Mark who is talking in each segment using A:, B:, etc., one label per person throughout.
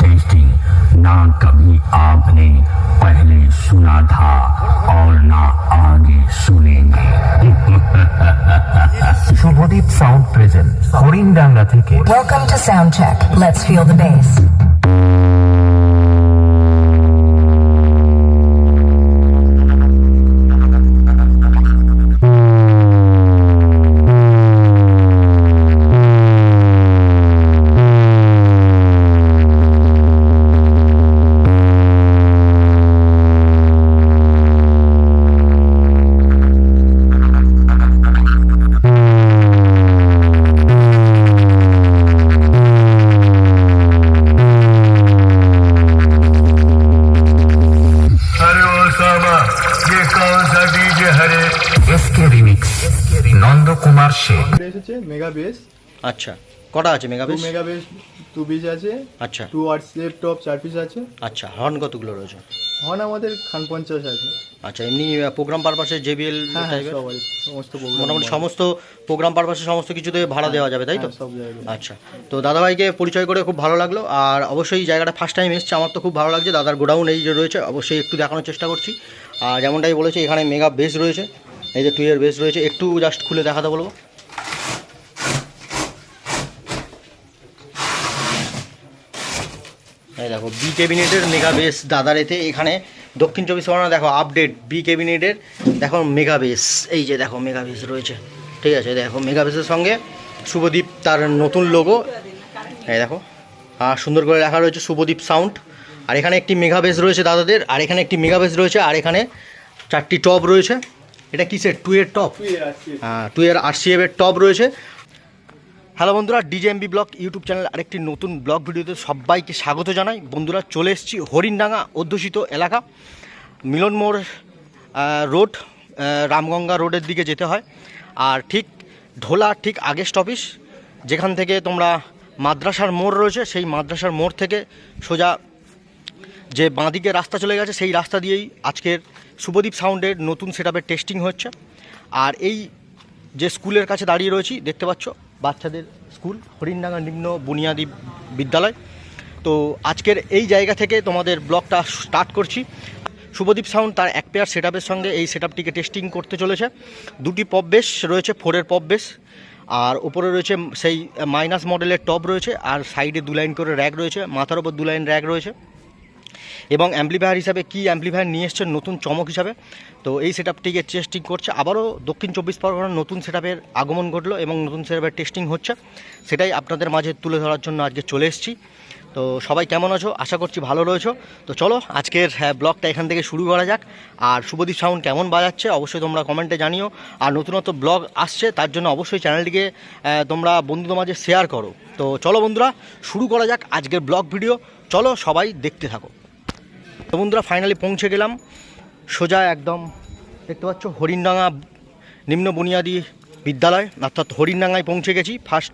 A: Testing ना कभी आपने पहले सुना था और ना आगे सुनेंगे
B: শুভদীপ সাউন্ড প্রেজেন্ট হরিণডাঙ্গা থেকে
C: Welcome to Soundcheck. Let's feel the bass.
D: अरे
E: এসেছে মেগা বেস
F: আচ্ছা কটা আছে
E: মেগা বেস টু পিস আছে।
F: আচ্ছা।
E: টু আর্টস ল্যাপটপ চার পিস আছে।
F: আচ্ছা হর্ন কতগুলো রয়েছে?
E: হন আমাদের খান পঞ্চাশ আছে।
F: আচ্ছা এমনি প্রোগ্রাম পারপাসে জেবিএল
E: হ্যাঁ হ্যাঁ সমস্ত
F: মোটামুটি সমস্ত প্রোগ্রাম পারপাসে সমস্ত কিছুতে ভাড়া দেওয়া যাবে তাই তো?
E: হ্যাঁ,
F: আচ্ছা তো দাদাভাইকে পরিচয় করে খুব ভালো লাগল আর অবশ্যই জায়গাটা ফার্স্ট টাইম এসছে আমার তো খুব ভালো লাগছে দাদার গোডাউন এই যে রয়েছে অবশ্যই একটু দেখানোর চেষ্টা করছি। আর যেমনটাই বলেছে এখানে মেগা বেস রয়েছে। এই যে টুয়ের বেস রয়েছে, একটু জাস্ট খুলে দেখাতে বলব। এই দেখো বি ক্যাবিনেটের মেগা বেস দাদার এতে এখানে দক্ষিণ চব্বিশ পরগনা, দেখো আপডেট বি ক্যাবিনেটের দেখো মেগা বেস এই যে দেখো মেগা বেস রয়েছে। ঠিক আছে, দেখো মেগা বেসের সঙ্গে শুভদীপ তার নতুন লোগো এই দেখো, আর সুন্দর করে লেখা রয়েছে শুভদীপ সাউন্ড আর এখানে একটি মেগা বেস রয়েছে দাদাদের, আর এখানে একটি মেগা বেস রয়েছে, আর এখানে চারটি টপ রয়েছে। এটা কিসের? টু এর টপ
E: টু এর আসছে
F: হ্যাঁ টু এর আরসিএফ এর টপ রয়েছে। হ্যালো বন্ধুরা ডিজেএমবি ব্লগ ইউটিউব চ্যানেল আরেকটি নতুন ব্লগ ভিডিওতে সবাইকে স্বাগত জানাই। বন্ধুরা চলে এসেছি হরিণডাঙ্গা অধ্যুষিত এলাকা মিলন মোড় রোড রামগঙ্গা রোডের দিকে যেতে হয়। আর ঠিক ঢোলা ঠিক আগে স্টপিস যেখান থেকে তোমরা মাদ্রাসার মোড় রয়েছে সেই মাদ্রাসার মোড় থেকে সোজা যে বাঁদিকে রাস্তা চলে গেছে সেই রাস্তা দিয়েই আজকের শুভদীপ সাউন্ডের নতুন সেটআপের টেস্টিং হচ্ছে। আর এই যে স্কুলের কাছে দাঁড়িয়ে রয়েছি, দেখতে পাচ্ছ, বাচ্চাদের স্কুল, হরিণডাঙ্গা নিম্ন বুনিয়াদী বিদ্যালয়। তো আজকের এই জায়গা থেকে তোমাদের ব্লগটা স্টার্ট করছি। শুভদীপ সাউন্ড তার এক পেয়ার সেটআপের সঙ্গে এই সেটআপটিকে টেস্টিং করতে চলেছে। দুটি পপ বেস রয়েছে ফোরের পপ বেস আর উপরে রয়েছে সেই মাইনাস মডেলের টপ রয়েছে, আর সাইডে দু লাইন করে র্যাক রয়েছে, মাথার ওপর দু লাইন র্যাক রয়েছে। এবং অ্যাম্পলিফায়ার হিসাবে কি অ্যাম্পলিফায়ার নিয়ে এসছেন নতুন চমক হিসাবে? তো এই সেটআপটিকে টেস্টিং করছে। আবারও দক্ষিণ চব্বিশ পরগনার নতুন সেটআপের আগমন ঘটলো এবং নতুন সেটআপের টেস্টিং হচ্ছে। সেটাই আপনাদের মাঝে তুলে ধরার জন্য আজকে চলে এসেছি। তো সবাই কেমন আছো? আশা করছি ভালো রয়েছো। তো চলো আজকের হ্যাঁ, ব্লগটা এখান থেকে শুরু করা যাক। আর শুভদীপ সাউন্ড কেমন বাজাচ্ছে? অবশ্যই তোমরা কমেন্টে জানিও। আর নতুনত্ব ব্লগ আসছে তার জন্য অবশ্যই চ্যানেলটিকে তোমরা বন্ধুদের মাঝে শেয়ার করো। তো চলো বন্ধুরা শুরু করা যাক আজকের ব্লগ ভিডিও চলো সবাই দেখতে থাকো। তো বন্ধুরা ফাইনালি পৌঁছে গেলাম। সোজা একদম দেখতে পাচ্ছ, হরিণডাঙ্গা নিম্ন বুনিয়াদী বিদ্যালয়, অর্থাৎ হরিণডাঙ্গায় পৌঁছে গেছি। ফার্স্ট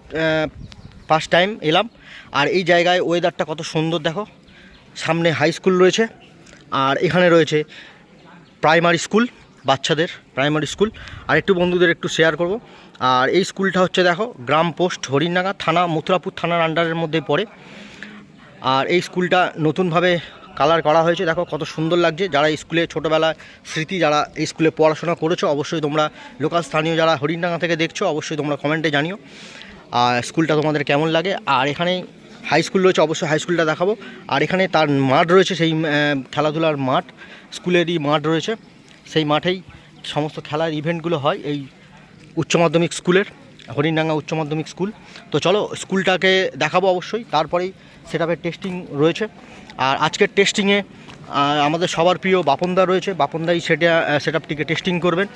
F: ফার্স্ট টাইম এলাম। আর এই জায়গায় ওয়েদারটা কত সুন্দর দেখো। সামনে হাই স্কুল রয়েছে। আর এখানে রয়েছে প্রাইমারি স্কুল বাচ্চাদের প্রাইমারি স্কুল আর একটু বন্ধুদের একটু শেয়ার করব। আর এই স্কুলটা হচ্ছে দেখো, গ্রাম পোস্ট হরিণডাঙ্গা থানা, মথুরাপুর থানার আন্ডারের মধ্যে পড়ে। আর এই স্কুলটা নতুনভাবে কালার করা হয়েছে। দেখো কত সুন্দর লাগছে। যারা স্কুলে ছোটোবেলায় স্মৃতি, যারা এই স্কুলে পড়াশোনা করেছ, অবশ্যই তোমরা লোকাল স্থানীয় যারা হরিণডাঙ্গা থেকে দেখছ, অবশ্যই তোমরা কমেন্টে জানিও। আর স্কুলটা তোমাদের কেমন লাগে? আর এখানে হাই স্কুল রয়েছে, অবশ্যই হাই স্কুলটা দেখাবো। আর এখানে তার মাঠ রয়েছে, সেই খেলাধুলার মাঠ, স্কুলেরই মাঠ রয়েছে। সেই মাঠেই সমস্ত খেলার ইভেন্টগুলো হয় এই উচ্চ মাধ্যমিক স্কুলের। হরিণডাঙ্গা উচ্চ মাধ্যমিক স্কুল। তো চলো, স্কুলটাকে দেখাবো অবশ্যই, তারপরেই সেটাপের টেস্টিং রয়েছে। আর আজকের টেস্টিংয়ে আমাদের সবার প্রিয় বাপনদা রয়েছে। বাপনদাই সেটা আপটিকে টেস্টিং করবেন।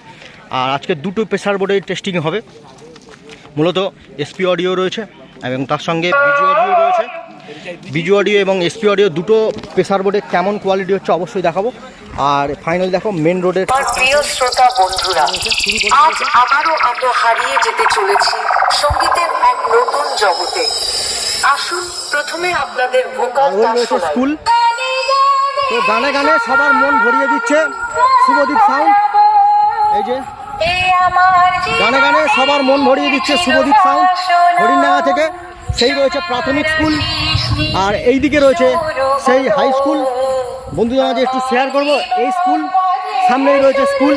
F: আর আজকে দুটো প্রেসার বোর্ডে টেস্টিং হবে। মূলত এসপি অডিও রয়েছে এবং তার সঙ্গে বিজু অডিও রয়েছে। বিজু অডিও এবং এসপি অডিও দুটো প্রেসার বোর্ডের কেমন কোয়ালিটি হচ্ছে অবশ্যই দেখাবো। আর ফাইনাল দেখো মেন রোডের
C: প্রিয় শ্রোতা বন্ধুরা আজ আবারও আমরা হারিয়ে যেতে চলেছি সঙ্গীতের এক নতুন জগতে। আসুন প্রথমে আপনাদের শোনাই
F: স্কুল তো গানে গানে সবার মন ভরিয়ে দিচ্ছে শুভদীপ সাউন্ড। এই যে। গানে গানে সবার মন ভরিয়ে দিচ্ছে শুভদীপ সাউন্ড। হরিণডাঙ্গা থেকে। সেই রয়েছে প্রাথমিক স্কুল। আর এই দিকে রয়েছে সেই হাই স্কুল। বন্ধুদের মাঝে একটু শেয়ার করব। এই স্কুল, সামনেই রয়েছে school,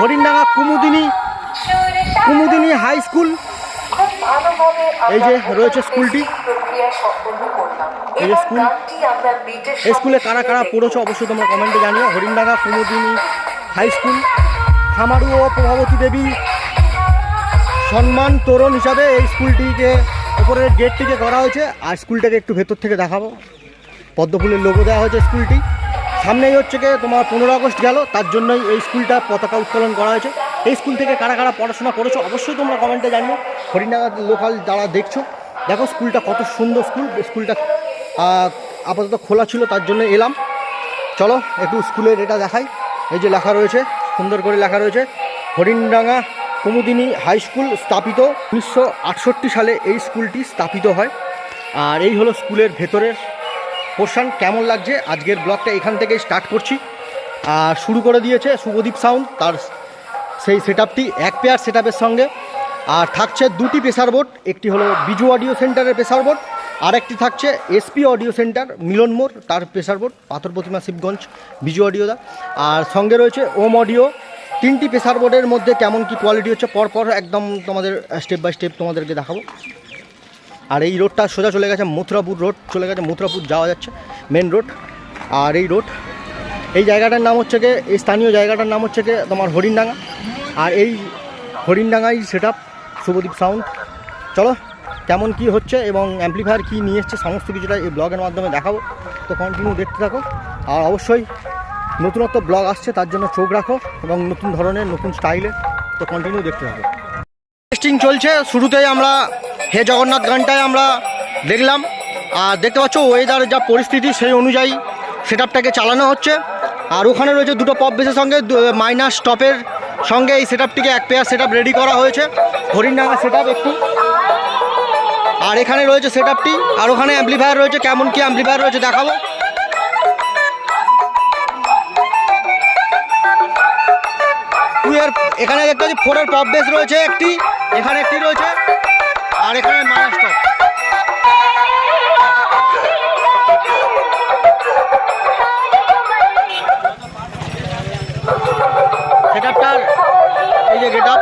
F: Harindanga Kumudini Kumudini high school. এই যে রয়েছে স্কুলটি। এই যে স্কুল। এই স্কুলে কারা কারা পড়েছো অবশ্যই তোমরা কমেন্টে জানিও। হরিণডাঙ্গা কুমুদিনী হাই স্কুল, খামারু ও প্রভাবতী দেবী সম্মান তোরণ হিসাবে এই স্কুলটিকে উপরের গেটটিকে করা হয়েছে, আর স্কুলটাকে একটু ভেতর থেকে দেখাবো। পদ্মফুলের লোগো দেওয়া হয়েছে স্কুলটি। সামনেই হচ্ছে গিয়ে তোমার পনেরো আগস্ট গেল, তার জন্যই এই স্কুলটা পতাকা উত্তোলন করা হয়েছে। এই স্কুল থেকে কারা কারা পড়াশোনা করেছ অবশ্যই তোমরা কমেন্টে জানিও। হরিণাগা লোকাল যারা দেখছ, দেখো স্কুলটা কত সুন্দর স্কুল। স্কুলটা আপাতত খোলা ছিল, তার জন্য এলাম। চলো, একটু স্কুলের এটা দেখাই। এই যে লেখা রয়েছে, সুন্দর করে লেখা রয়েছে, হরিণডাঙ্গা কুমুদিনী হাই স্কুল স্থাপিত উনিশশো আটষট্টি সালে এই স্কুলটি স্থাপিত হয়। আর এই হলো স্কুলের ভেতরের পোর্শন। কেমন লাগছে? আজকের ব্লগটা এখান থেকেই স্টার্ট করছি। আর শুরু করে দিয়েছে শুভদীপ সাউন্ড, তার সেই সেট এক পেয়ার সেট সঙ্গে। আর থাকছে দুটি প্রেসার বোর্ড, একটি হলো বিজু অডিও সেন্টারের প্রেসার বোর্ড আর একটি থাকছে এসপি অডিও সেন্টার, মিলন মোড়, তার প্রেসার বোর্ড, পাথর প্রতিমা শিবগঞ্জ, বিজু অডিও দা। আর সঙ্গে রয়েছে ওম অডিও তিনটি প্রেসার বোর্ডের মধ্যে কেমন কি কোয়ালিটি হচ্ছে, পরপর একদম তোমাদের স্টেপ বাই স্টেপ তোমাদেরকে দেখাবো। আর এই রোডটা সোজা চলে গেছে মথুরাপুর রোড চলে গেছে মথুরাপুর যাওয়া যাচ্ছে মেন রোড আর এই রোড এই জায়গাটার নাম হচ্ছে গিয়ে এই স্থানীয় জায়গাটার নাম হচ্ছে গিয়ে তোমার হরিণডাঙ্গা। আর এই হরিণডাঙ্গাই সেট আপ শুভদীপ সাউন্ড চলো, কেমন কি হচ্ছে এবং অ্যাম্পলিফায়ার কী নিয়ে এসছে, সমস্ত কিছুটা এই ব্লগের মাধ্যমে দেখাবো। তো কন্টিনিউ দেখতে থাকো। আর অবশ্যই নতুনত্ব ব্লগ আসছে, তার জন্য চোখ রাখো এবং নতুন ধরনের, নতুন স্টাইলে তো কন্টিনিউ দেখতে হবে টেস্টিং চলছে, শুরুতেই আমরা হে জগন্নাথ গানটায় আমরা দেখলাম। আর দেখতে পাচ্ছ ওয়েদার যা পরিস্থিতি সেই অনুযায়ী সেট আপটাকে চালানো হচ্ছে। আর ওখানে রয়েছে দুটো পপ বেসের সঙ্গে মাইনাস টপের সঙ্গে এই সেট এক পেয়ার সেট রেডি করা হয়েছে। হরিণডাঙ্গা সেট একটি। আর এখানে রয়েছে সেট আর ওখানে অ্যাম্পলিফায়ার রয়েছে, কেমন কি অ্যাম্পলিফায়ার রয়েছে দেখাবো। এর এখানে দেখতে পাচ্ছি ফোরের পপ বেস রয়েছে একটি, এখানে একটি রয়েছে, আর এখানে টপ সেটআপটার এই যে গেট আপ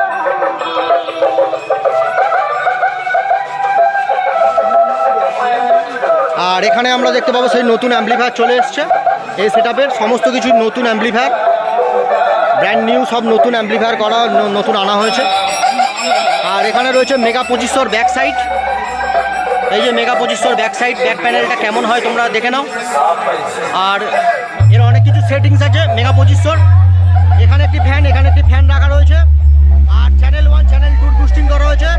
F: আর এখানে আমরা দেখতে পাবো সেই নতুন অ্যাম্পলিফায়ার চলে এসছে। এই সেটআপের সমস্ত কিছু নতুন অ্যাম্পলিফায়ার ব্র্যান্ড নিউ সব নতুন অ্যাম্পলিফায়ার করা নতুন আনা হয়েছে। আর এখানে রয়েছে মেগা পঁচিশশোর ব্যাক সাইড এই যে মেগা পঁচিশশোর ব্যাক সাইড ব্যাক প্যানেলটা কেমন হয় তোমরা দেখে নাও। আর এর অনেক কিছু সেটিংস আছে মেগা পঁচিশশোর এখানে একটি ফ্যান এখানে একটি ফ্যান রাখা রয়েছে। আর channel one channel two boosting করা হয়েছে।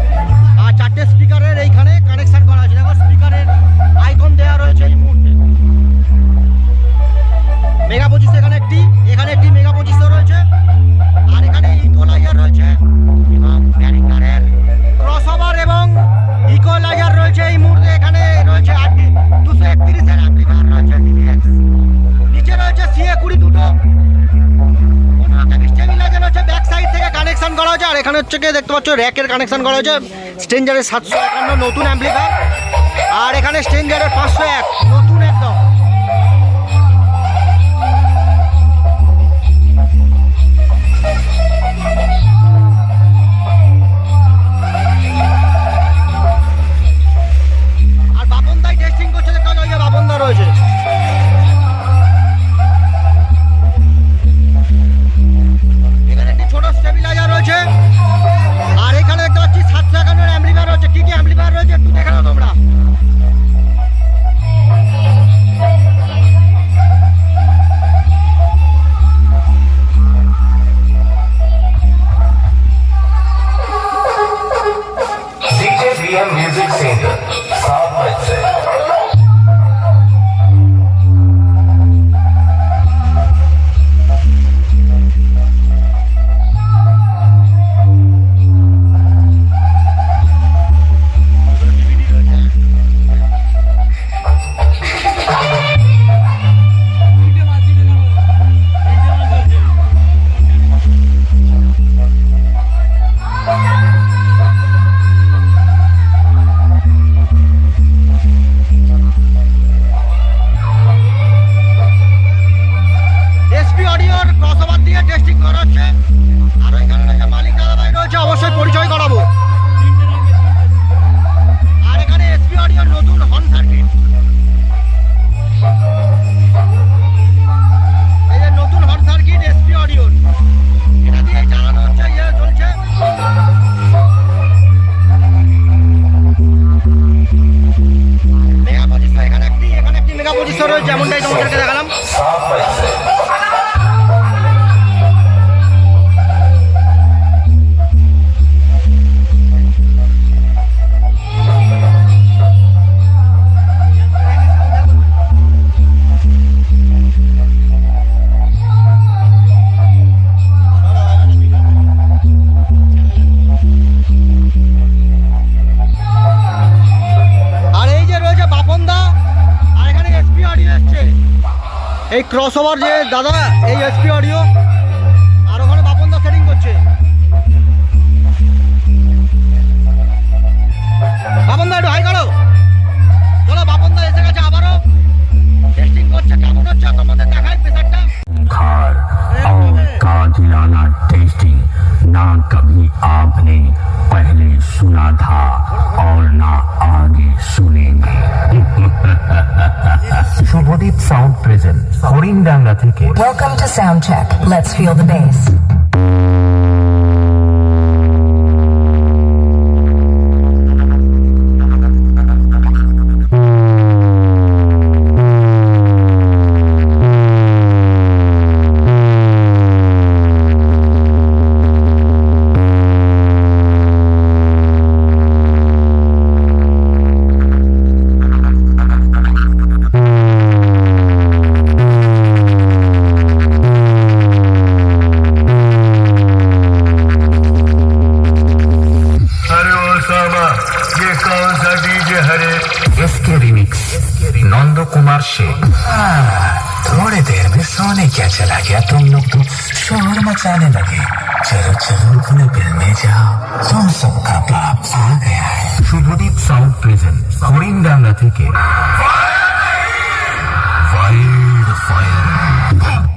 F: আর চারটে স্পিকারের এইখানে কানেকশন করা হয়েছে দেখো স্পিকারের আইকন দেওয়া রয়েছে এই মুহূর্তে। মেগা পঁচিশ এখানে একটি এখানে একটি মেগা পঁচিশশো রয়েছে। আর এখানে ইকোলাইজার রয়েছে এবং ক্রসওভার এবং ইকোলাইজার রয়েছে এই মুহূর্তে এখানে রয়েছে আটটি দুশো একত্রিশের অ্যাম্পলিফায়ার রয়েছে DBX নিচে রয়েছে সিএ কুড়ি দুটো। করা আর এখানে হচ্ছে গিয়ে দেখতে পাচ্ছ, র্যাকের কানেকশন করা হয়েছে। স্ট্রেঞ্জারের সাতশো একান্ন নতুন অ্যাম্পলিফায়ার। আর এখানে স্ট্রেঞ্জারের পাঁচশো এক, নতুন মেগা পঁচিশশো রয়েছে যেমনটাই তোমাদেরকে দেখালাম। এই ক্রস ওভার যে দাদা এই
B: SP audio
G: Welcome to Soundcheck. Let's feel the bass.
B: Ah, थोड़े
H: थोड़ी देर में सोने क्या चला गया तुम लोग तो? शोर मचाने लगे। चलो चलो अपने बिल में जाओ। तुम सबका बाप आ गया है।
B: शुभदीप साउथ प्रिजन गोरिंदांगा থেকে
H: फायर
F: फायर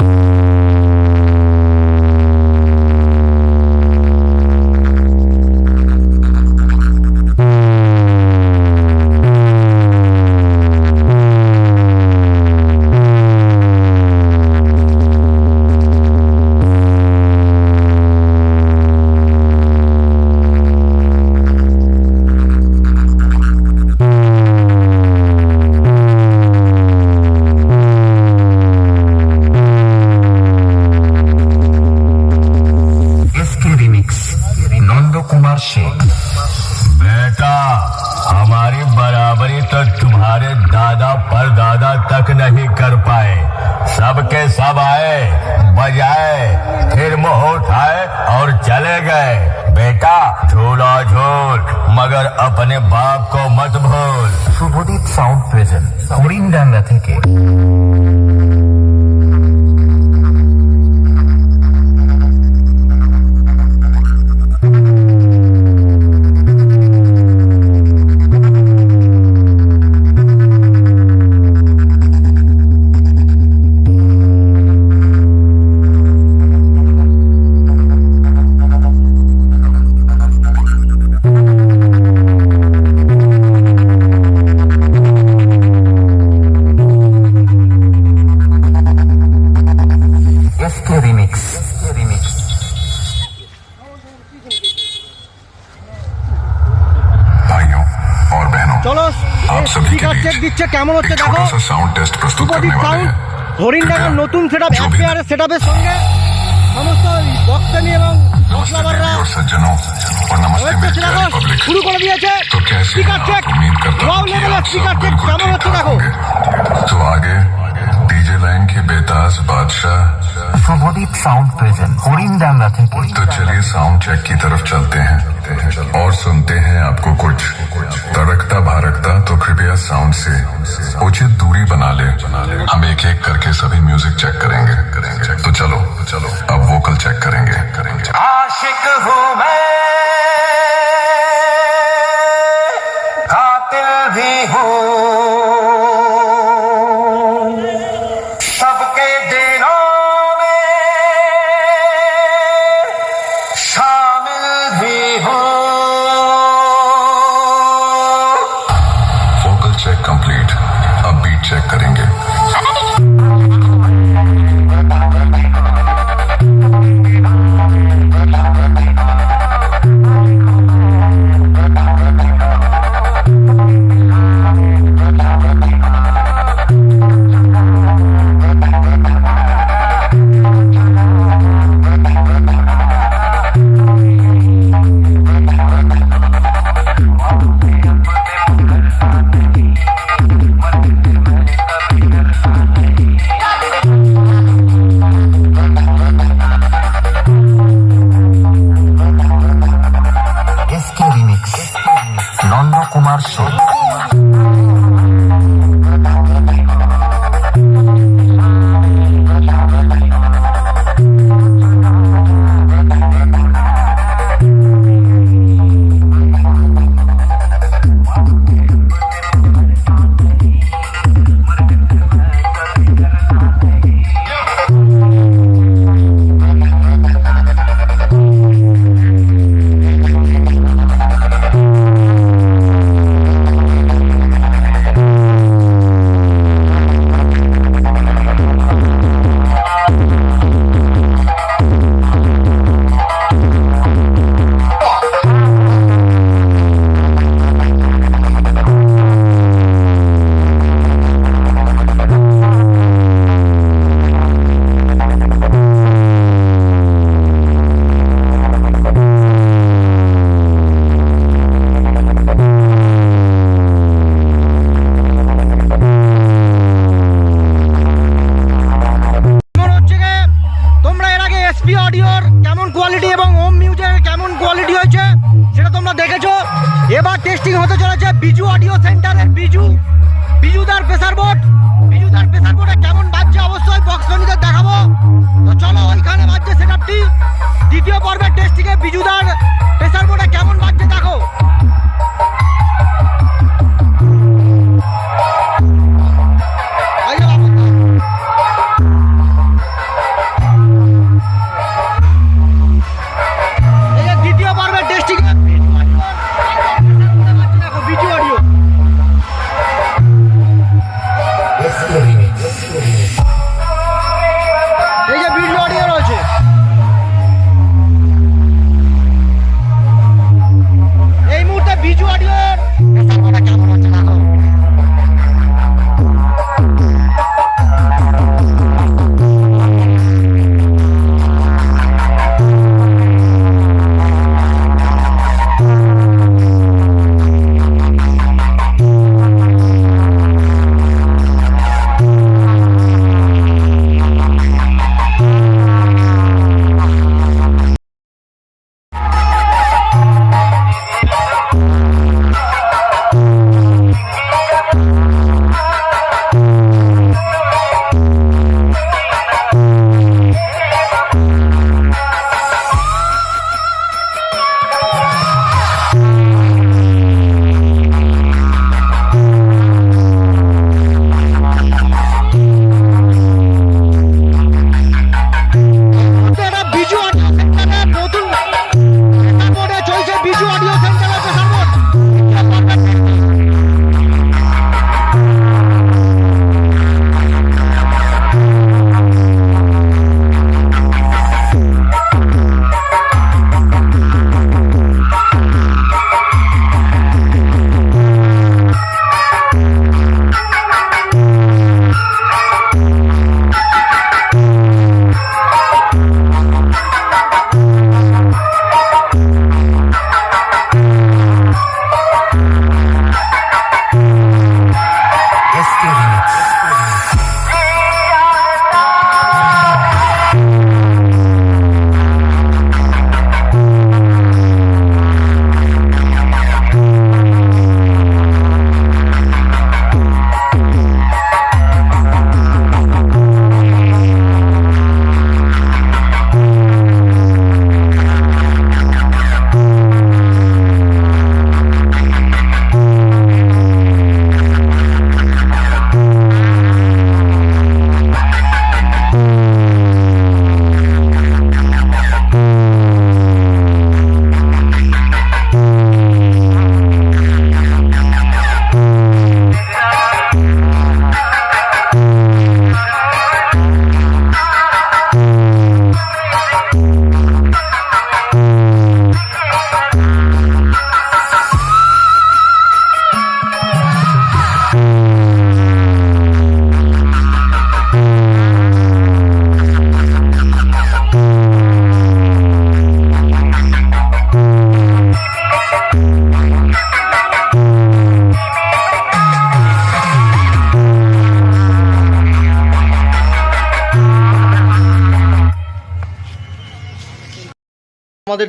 F: কেমন হচ্ছে দেখো।
I: সুপদীপ
F: সাউন্ড হরিণ
I: ডাকার
F: নতুন সেট আপ অ্যাম্পেয়ারের সেট আপের সঙ্গে সমস্ত বক্সানি এবং শুরু করে দিয়েছে। স্পিকার চেক ওয়াও লেভেলের স্পিকার চেক কেমন হচ্ছে দেখো।
I: তো আগে साज बादशाह।
B: From होदीप sound present Harindanga Ratanpur
I: तो चलिए साउंड चेक की तरफ़ चलते हैं। और सुनते हैं आपको कुछ। तड़कता भारकता तो कृपया साउंड से उचित दूरी बना ले। हम एक एक करके सभी म्यूज़िक चेक करेंगे। तो चलो चलो अब वोकल चेक करेंगे।
H: आशिक हूँ मैं। कातिल भी हूँ।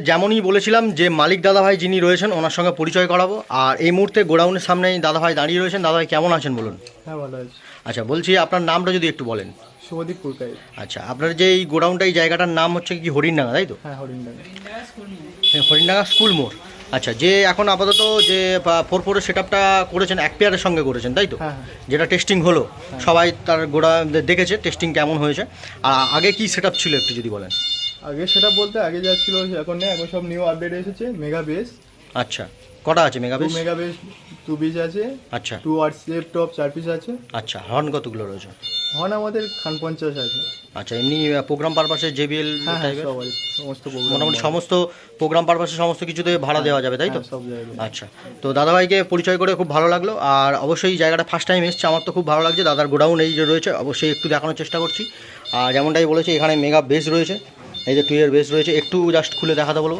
F: যেমনই বলেছিলাম যে মালিক দাদাভাই যিনি রয়েছেন ওনার সঙ্গে পরিচয় করাবো। আর এই মুহূর্তে গোডাউনের সামনে দাদাভাই দাঁড়িয়ে রয়েছেন। দাদাভাই কেমন আছেন বলুন?
E: হ্যাঁ ভালো আছে।
F: আচ্ছা বলছি আপনার নামটা যদি একটু বলেন।
E: শুভদীপ পুরকাই
F: আচ্ছা আপনার যে এই গোডাউনটা এই জায়গাটার নাম হচ্ছে কি হরিণডাঙ্গা তাই তো?
E: হ্যাঁ হরিণডাঙ্গা।
F: হ্যাঁ, হরিণডাঙ্গা স্কুল মোড়। আচ্ছা যে এখন আপাতত যে ফোর ফোরের সেট আপটা করেছেন এক পেয়ারের সঙ্গে করেছেন তাই তো?
E: হ্যাঁ, হ্যাঁ।
F: যেটা টেস্টিং হলো। সবাই তার গোড়া দেখেছে টেস্টিং কেমন হয়েছে। আর আগে কি সেট ছিল একটু যদি বলেন?
E: আগে সেটা বলতে আগে যা ছিল এখন নেই এখন সব নিউ আপডেট এসেছে মেগা বেস
F: আচ্ছা কটা আছে
E: mega
F: bass
E: mega bass two piece আছে
F: আচ্ছা।
E: টু আর টপ চার পিস আছে।
F: আচ্ছা হর্ন কতগুলো রয়েছে?
E: হর্ন আমাদের খান পঞ্চাশ আছে।
F: আচ্ছা এমনি প্রোগ্রাম পারপাসে জেবিএল
E: হ্যাঁ হ্যাঁ
F: টাইপের
E: সমস্ত program
F: মোটামুটি সমস্ত প্রোগ্রাম পারপাসে সমস্ত কিছুতে ভাড়া দেওয়া যাবে তাই তো?
E: হ্যাঁ,
F: আচ্ছা তো দাদাভাইকে পরিচয় করে খুব ভালো লাগল আর অবশ্যই জায়গাটা ফার্স্ট টাইম এসছে আমার তো খুব ভালো লাগছে দাদার গোডাউন এই যে রয়েছে অবশ্যই একটু দেখানোর চেষ্টা করছি। আর যেমনটাই বলেছি এখানে মেগা বেস রয়েছে এই যে টুয়ের বেস রয়েছে, একটু জাস্ট খুলে দেখাতে বলব।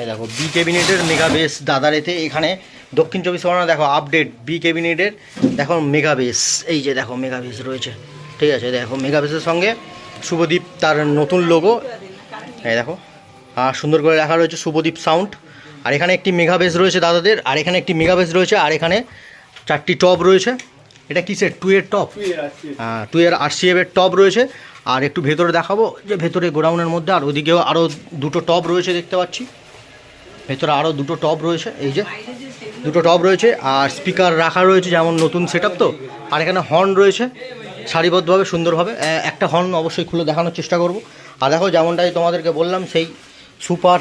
F: এই দেখো বি ক্যাবিনেটের মেগা বেস দাদার এতে এখানে দক্ষিণ চব্বিশ পরগনা, দেখো আপডেট বি ক্যাবিনেটের দেখো মেগা বেস এই যে দেখো মেগা বেস রয়েছে। ঠিক আছে, দেখো মেগা বেসের সঙ্গে শুভদীপ তার নতুন লোগো এই দেখো আর সুন্দর করে লেখা রয়েছে শুভদীপ সাউন্ড আর এখানে একটি মেগা বেস রয়েছে দাদাদের, আর এখানে একটি মেগা বেস রয়েছে, আর এখানে চারটি টপ রয়েছে। এটা কিসের? টু এর টপ? হ্যাঁ টু এর আর সি এর টপ রয়েছে। আর একটু ভেতরে দেখাবো যে ভেতরে গোডাউনের মধ্যে আর ওদিকেও আরও দুটো টপ রয়েছে দেখতে পাচ্ছি। ভেতরে আরও দুটো টপ রয়েছে এই যে দুটো টপ রয়েছে আর স্পিকার রাখা রয়েছে যেমন নতুন সেট তো আর এখানে হর্ন রয়েছে সারিবদ্ধভাবে সুন্দরভাবে। একটা হর্ন অবশ্যই খুলে দেখানোর চেষ্টা করব। আর দেখো যেমনটাই তোমাদেরকে বললাম সেই সুপার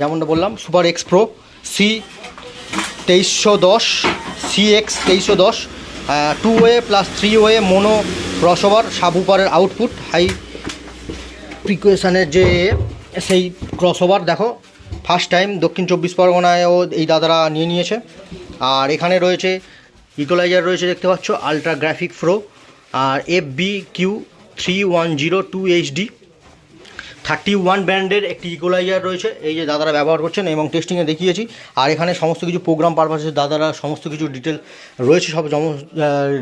F: যেমনটা বললাম সুপার এক্স প্রো সি তেইশশো দশ সি এক্স তেইশশো দশ two way plus three way mono crossover সাবুপারের output high প্রিকুয়েশনের যে সেই ক্রসওভার দেখো ফার্স্ট টাইম দক্ষিণ চব্বিশ পরগনায়ও এই দাদারা নিয়ে নিয়েছে। আর এখানে রয়েছে ইকোলাইজার রয়েছে দেখতে পাচ্ছ আলট্রা গ্রাফিক প্রো আর F B Q three one zero two HD thirty one ব্র্যান্ডের একটি ইকোলাইজার রয়েছে। এই যে দাদারা ব্যবহার করছেন এবং টেস্টিংয়ে দেখিয়েছি। আর এখানে সমস্ত কিছু প্রোগ্রাম পারপাসে দাদারা সমস্ত কিছু ডিটেল রয়েছে, সব জম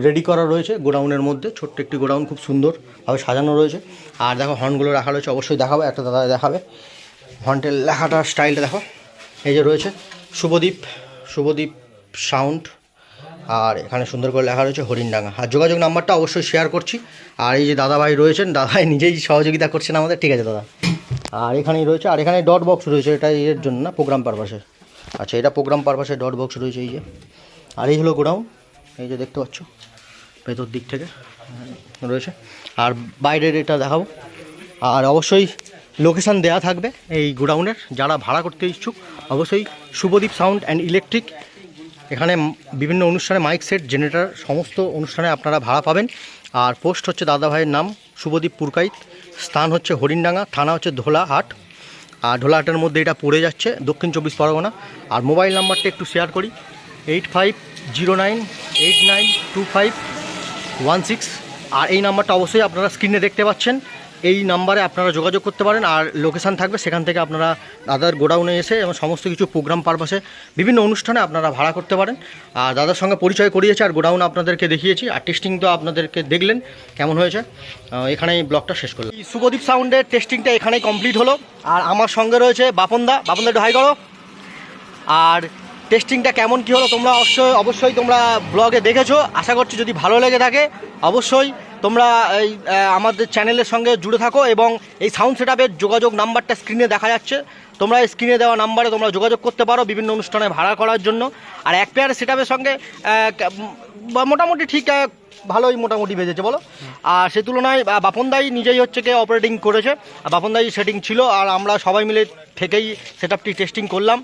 F: রেডি করা রয়েছে গোডাউনের মধ্যে। ছোট্ট একটি গোডাউন, খুব সুন্দরভাবে সাজানো রয়েছে। আর দেখো হর্নগুলো রাখা রয়েছে, অবশ্যই দেখাবে, একটা দাদা দেখাবে। হর্নটের লেখাটার স্টাইলটা দেখো। এই যে রয়েছে শুভদীপ শুভদীপ সাউন্ড আর এখানে সুন্দর করে লেখা রয়েছে হরিণডাঙ্গা। আর যোগাযোগ নাম্বারটা অবশ্যই শেয়ার করছি। আর এই যে দাদাভাই রয়েছেন, দাদাভাই নিজেই সহযোগিতা করছেন আমাদের। ঠিক আছে দাদা। আর এখানেই রয়েছে, আর এখানে ডট বক্স রয়েছে, এটা এর জন্য না প্রোগ্রাম পারপাসে আচ্ছা এটা প্রোগ্রাম পারপাসে ডট বক্স রয়েছে, এই যে। আর এই হলো গোডাউন, এই যে দেখতে পাচ্ছ, ভেতর দিক থেকে রয়েছে। আর বাইরের এটা দেখাবো। আর অবশ্যই লোকেশান দেয়া থাকবে এই গোডাউনের, যারা ভাড়া করতে ইচ্ছুক, অবশ্যই শুভদীপ সাউন্ড অ্যান্ড ইলেকট্রিক এখানে বিভিন্ন অনুষ্ঠানে মাইক সেট জেনারেটর সমস্ত অনুষ্ঠানে আপনারা ভাড়া পাবেন। আর পোস্ট হচ্ছে দাদাভাইয়ের নাম, শুভদীপ পুরকাইত। স্থান হচ্ছে হরিণডাঙ্গা, থানা হচ্ছে ধোলাহাট আর ধোলাহাটের মধ্যে এটা পড়ে যাচ্ছে, দক্ষিণ চব্বিশ পরগনা। আর মোবাইল নাম্বারটা একটু শেয়ার করি। Eight five zero nine eight nine two five one six আর এই নাম্বারটা অবশ্যই আপনারা স্ক্রিনে দেখতে পাচ্ছেন। এই নাম্বারে আপনারা যোগাযোগ করতে পারেন আর লোকেশান থাকবে সেখান থেকে আপনারা দাদার গোডাউনে এসে এবং সমস্ত কিছু প্রোগ্রাম পারপাসে বিভিন্ন অনুষ্ঠানে আপনারা ভাড়া করতে পারেন। আর দাদার সঙ্গে পরিচয় করিয়েছে আর গোডাউন আপনাদেরকে দেখিয়েছি আর টেস্টিং তো আপনাদেরকে দেখলেন কেমন হয়েছে। এখানেই ব্লগটা শেষ করলাম। শুভদীপ সাউন্ডের টেস্টিংটা এখানেই কমপ্লিট হলো। আর আমার সঙ্গে রয়েছে বাপনদা। বাপনদা একটু হাই করো। আর টেস্টিংটা কেমন কী হলো তোমরা অবশ্যই অবশ্যই তোমরা ব্লগে দেখেছ। আশা করছি যদি ভালো লেগে থাকে, অবশ্যই তোমরা এই আমাদের চ্যানেলের সঙ্গে জুড়ে থাকো এবং এই সাউন্ড সেটআপের যোগাযোগ নাম্বারটা স্ক্রিনে দেখা যাচ্ছে। তোমরা স্ক্রিনে দেওয়া নাম্বারে তোমরা যোগাযোগ করতে পারো বিভিন্ন অনুষ্ঠানে ভাড়া করার জন্য। আর এক পেয়ার সেটআপের সঙ্গে মোটামুটি ঠিক ভালোই মোটামুটি বেজেছে, বলো? আর সে তুলনায় বাপনদাই নিজেই হচ্ছে কে অপারেটিং করেছে। বাপনদাই সেটিং ছিল, আর আমরা সবাই মিলে থেকেই সেটআপটি টেস্টিং করলাম।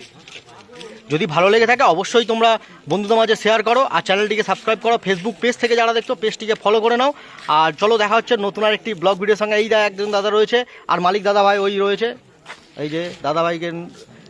F: যদি ভালো লেগে থাকে, অবশ্যই তোমরা বন্ধুদের মাঝে শেয়ার করো আর চ্যানেলটিকে সাবস্ক্রাইব করো। ফেসবুক পেজ থেকে যারা দেখছ পেজটিকে ফলো করে নাও। আর চলো দেখা হচ্ছে নতুন আর একটি ব্লগ ভিডিওর সঙ্গে। এই একজন দাদা রয়েছে, আর মালিক দাদা ভাই ওই রয়েছে। এই যে দাদা ভাইকে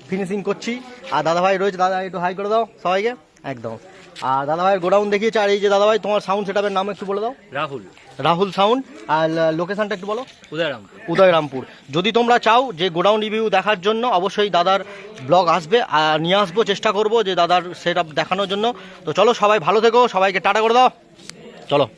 F: ফিনিশিং করছি। আর দাদা ভাই রয়েছে, দাদা একটু হাই করে দাও সবাইকে। একদম। আর দাদা ভাইয়ের গোডাউন দেখিয়েছে আর এই যে দাদাভাই তোমার সাউন্ড সেটআপের নাম একটু বলে দাও।
J: রাহুল।
F: রাহুল সাউন্ড আর লোকেশনটা একটু বলো।
J: উদয়রামপুর।
F: উদয়রামপুর। যদি তোমরা চাও যে গোডাউন রিভিউ দেখার জন্য অবশ্যই দাদার ব্লগ আসবে আর নিয়ে আসব চেষ্টা করব যে দাদার সেট দেখানোর জন্য। তো চলো সবাই ভালো থেকো সবাইকে টাটা করে দাও। চলো।